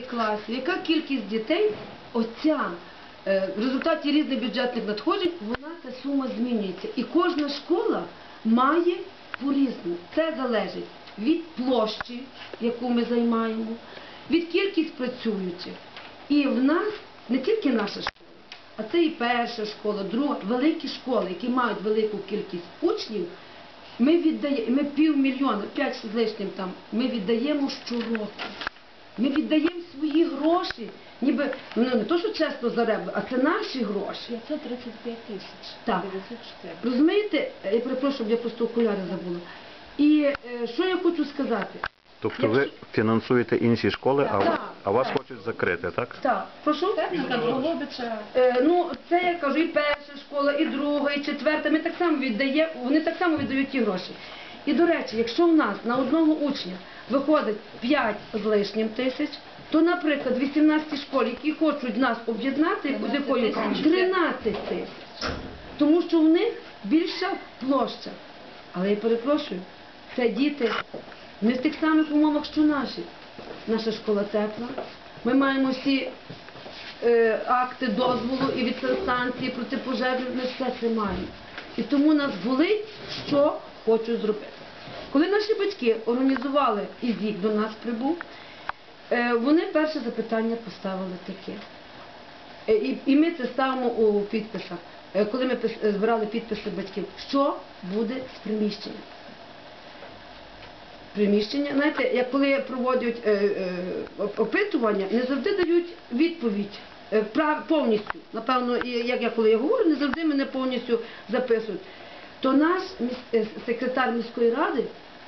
класів, яка кількість дітей, оця е, в результаті різних бюджетних надходжень, вона ця сума змінюється. І кожна школа має по-різному. Це залежить від площі, яку ми займаємо, від кількість працюючих. І в нас не тільки наша школа, а це і перша школа, друга, великі школи, які мають велику кількість учнів. Ми віддаємо, ми півмільйона, п'ять з лишнім там, ми віддаємо щороку. Ми віддаємо свої гроші, ніби ну не то, що чесно зареби, а це наші гроші. 535 тисяч. Так. 904. Розумієте, Е, я перепрошую, я просто окуляри забула. І е, що я хочу сказати? Тобто ви фінансуєте інші школи, а, Так, а вас хочуть закрити, так? Так, прошу? Техніка. Е, ну, це я кажу, і перша школа, і друга, і четверта. Ми так само віддаємо, вони так само віддають ті гроші. І до речі, якщо в нас на одного учня виходить 5 з лишнім тисяч, то, наприклад, 18 школі, які хочуть нас об'єднати, з якою 13 тисяч. Тому що в них більша площа. Але я перепрошую, це діти не в тих самих умовах, що наші. Наша школа тепла. Ми маємо всі е, акти дозволу і від санстанції протипожежних, ми все це маємо. І тому нас болить, що хочуть зробити. Коли наші батьки організували і ЗІК до нас прибув, е, вони перше запитання поставили таке. Е, І, ми це ставимо у підписах, Е, коли ми збирали підписи батьків, що буде з приміщенням. Приміщення, знаєте, як коли проводять оп- опитування, не завжди дають відповідь повністю. Напевно, як я коли я говорю, не завжди мене повністю записують. То наш міс- е, секретар міської ради,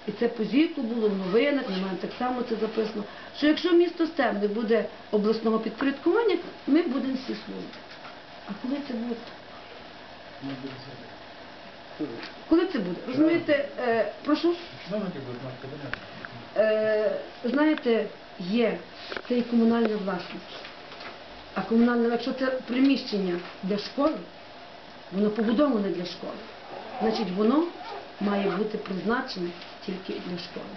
і це по зіку було в новинах, ми маємо так само це записано, що якщо місто Стемник буде обласного підпорядкування, ми будемо всі служити. А коли це буде? Коли це буде? Розумієте, е, прошу? Е, знаєте, є це і комунальна власність. А комунальне, якщо це приміщення для школи, воно побудоване для школи, значить воно має бути призначене тільки для школи.